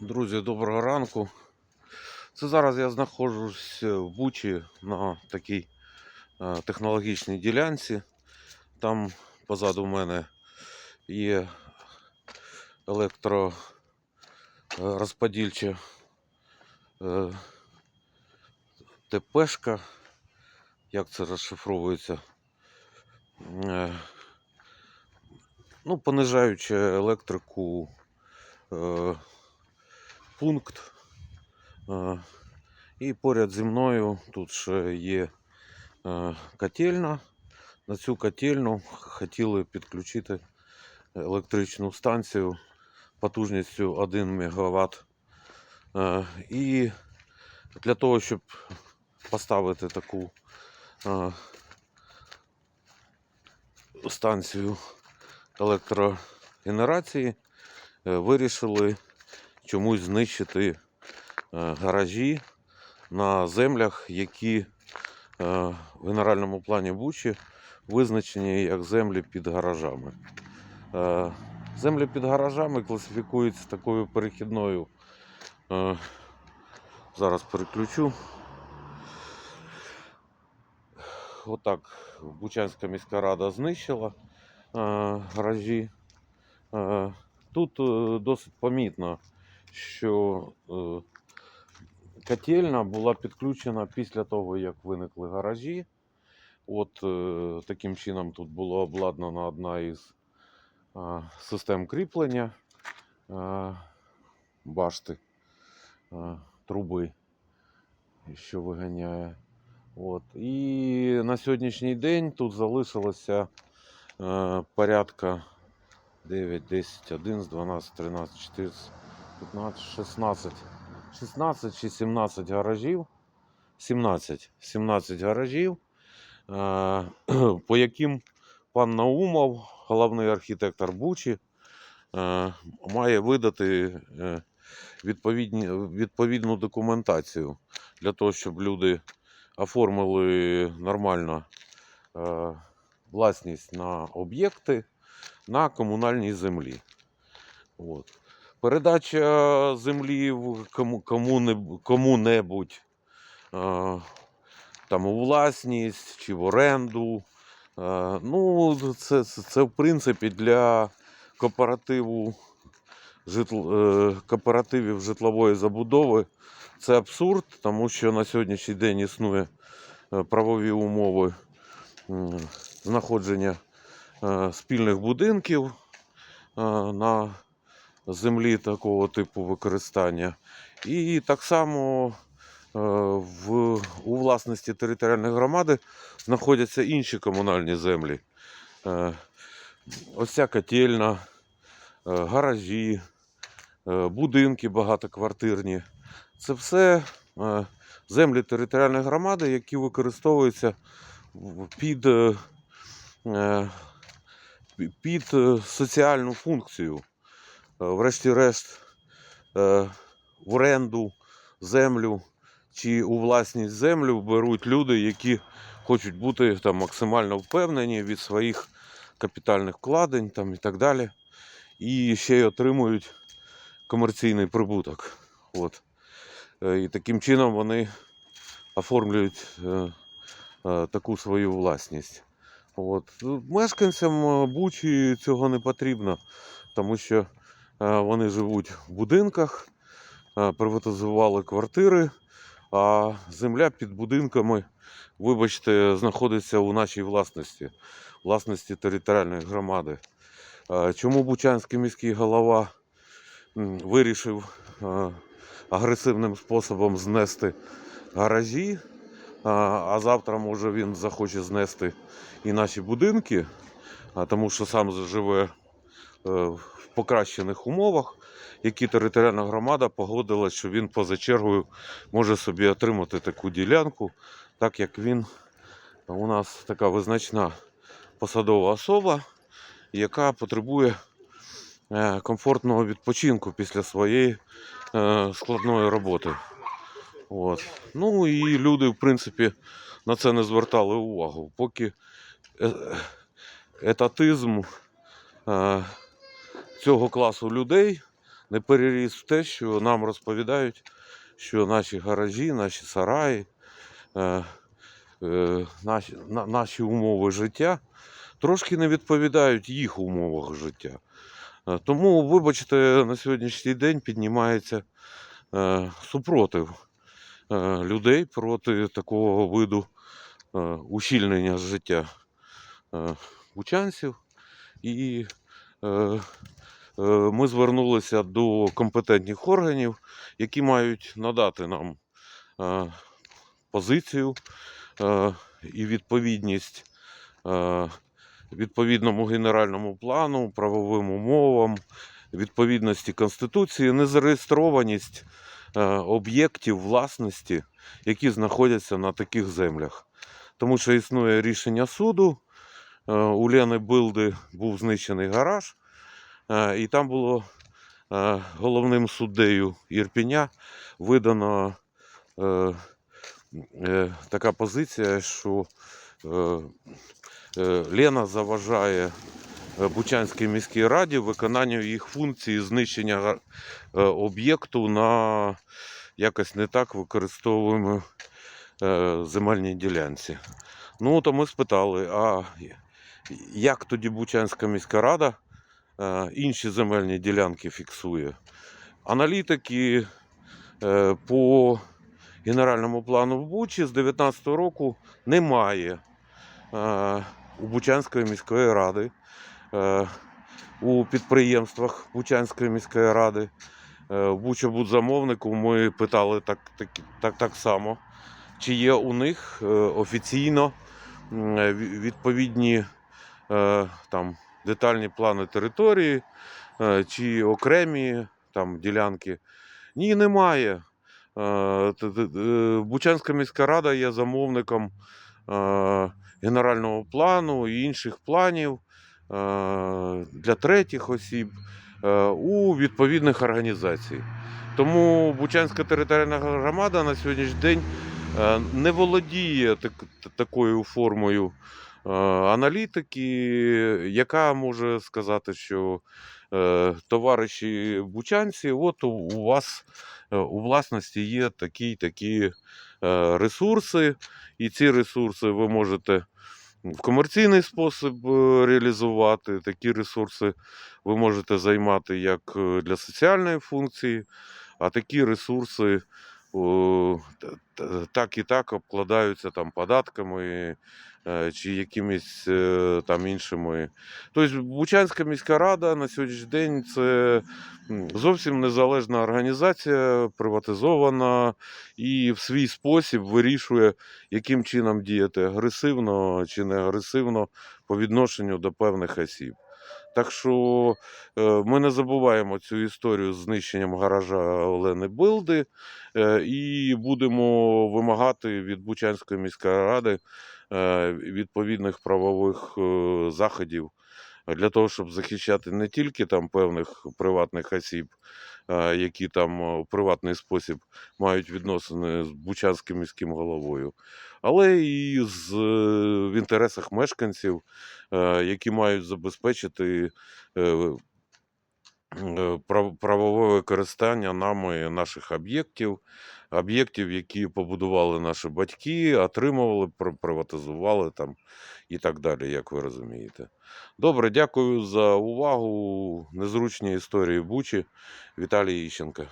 Друзі, доброго ранку. Це зараз я знаходжусь в Бучі на такій е, технологічній ділянці. Там позаду мене є електророзподільча е, ТПшка. Як це розшифровується? Е, Ну, понижаючи електрику пункт. Е, І поряд зі мною тут ще є е, котельна. На цю котельну хотіли підключити електричну станцію потужністю 1 МВт. Е, І для того, щоб поставити таку станцію електрогенерації, вирішили чомусь знищити е, гаражі на землях, які е, в генеральному плані Бучі визначені як землі під гаражами. Е, Землі під гаражами класифікуються такою перехідною. Зараз переключу. Отак Бучанська міська рада знищила гаражі. Тут досить помітно, що е, котельна була підключена після того, як виникли гаражі. От е, таким чином тут було обладнана одна із систем кріплення башти труби, що виганяє. От. І на сьогоднішній день тут залишилося е, порядка 9, 10, 11, 12, 13, 14, 15, 16, 16 чи 17 гаражів. 17, 17 гаражів, е, по яким пан Наумов, головний архітектор Бучі, е, має видати е, відповідну документацію для того, щоб люди оформили нормально власність на об'єкти на комунальній землі. От. Передача землі кому, кому-небудь, е, там у власність чи в оренду. Е, ну, це, це, це в принципі для кооперативу житл, е, кооперативів житлової забудови це абсурд, тому що на сьогоднішній день існує правові умови знаходження спільних будинків на землі такого типу використання. І так само е, в, у власності територіальної громади знаходяться інші комунальні землі. Е, Ось ця котельна, е, гаражі, будинки багатоквартирні. Це все землі територіальної громади, які використовуються під, під соціальну функцію. Е, Врешті-решт, е, в оренду землю чи у власність землю беруть люди, які хочуть бути там максимально впевнені від своїх капітальних вкладень там, і так далі. І ще й отримують комерційний прибуток. От. Е, І таким чином вони оформлюють е, е, таку свою власність. От. Мешканцям Бучі цього не потрібно, тому що вони живуть в будинках, е, приватизували квартири, а земля під будинками, вибачте, знаходиться у нашій власності, власності територіальної громади. Е, Чому Бучанський міський голова вирішив е, агресивним способом знести гаражі, а, завтра може він захоче знести і наші будинки, тому що сам живе е, в покращених умовах, які територіальна громада погодила, що він поза чергою може собі отримати таку ділянку, так як він у нас така визначна посадова особа, яка потребує е, комфортного відпочинку після своєї е, складної роботи. От. Ну і люди, в принципі, на це не звертали увагу. Поки е- етатизм цього класу людей не переріс в те, що нам розповідають, що наші гаражі, наші сараї, е, е, наші, на, наші умови життя трошки не відповідають їх умовах життя. Е, Тому, вибачте, на сьогоднішній день піднімається е, супротив е, людей проти такого виду е, ущільнення життя е, бучанців. І ми звернулися до компетентних органів, які мають надати нам е, позицію е, і відповідність е, відповідному генеральному плану, правовим умовам, відповідності Конституції, незареєстрованість е, об'єктів власності, які знаходяться на таких землях. Тому що існує рішення суду. Е, У Лени Билди був знищений гараж, е, і там було е, головним суддею Ірпіня видано така позиція, що Лена заважає Бучанській міській раді виконанню їх функції знищення об'єкту на якось не так використовуємо земельній ділянці. Ну, то ми спитали, а як тоді Бучанська міська рада е, інші земельні ділянки фіксує? Аналітики е, по генеральному плану в Бучі з 2019 року немає е, у Бучанської міської ради, у підприємствах Бучанської міської ради. В Бучабудзамовнику ми питали так, так, так, так само, чи є у них офіційно відповідні там, детальні плани території, е, чи окремі там, ділянки. Ні, немає. Е, е, Бучанська міська рада є замовником е, генерального плану і інших планів е, для третіх осіб е, у відповідних організацій. Тому Бучанська територіальна громада на сьогоднішній день е, не володіє такою формою е, аналітики, яка може сказати, що е, товариші бучанці, от у, вас е, у власності є такі такі е, ресурси, і ці ресурси ви можете в комерційний спосіб е, реалізувати. Такі ресурси ви можете займати як е, для соціальної функції, а такі ресурси так і так обкладаються там податками е, чи якимись е, там іншими. Тобто Бучанська міська рада на сьогоднішній день це зовсім незалежна організація, приватизована і в свій спосіб вирішує, яким чином діяти агресивно чи не агресивно по відношенню до певних осіб. Так що е, ми не забуваємо цю історію з знищенням гаража Олени Билди е, і будемо вимагати від Бучанської міської ради е, відповідних правових заходів для того, щоб захищати не тільки там певних приватних осіб, е, які там е, в приватний спосіб мають відносини з Бучанським міським головою, але і з, е, в інтересах мешканців, е, які мають забезпечити е, е, правове використання нами наших об'єктів, об'єктів, які побудували наші батьки, отримували, при- приватизували там і так далі, як ви розумієте. Добре, дякую за увагу. Незручні історії Бучі. Віталій Іщенко.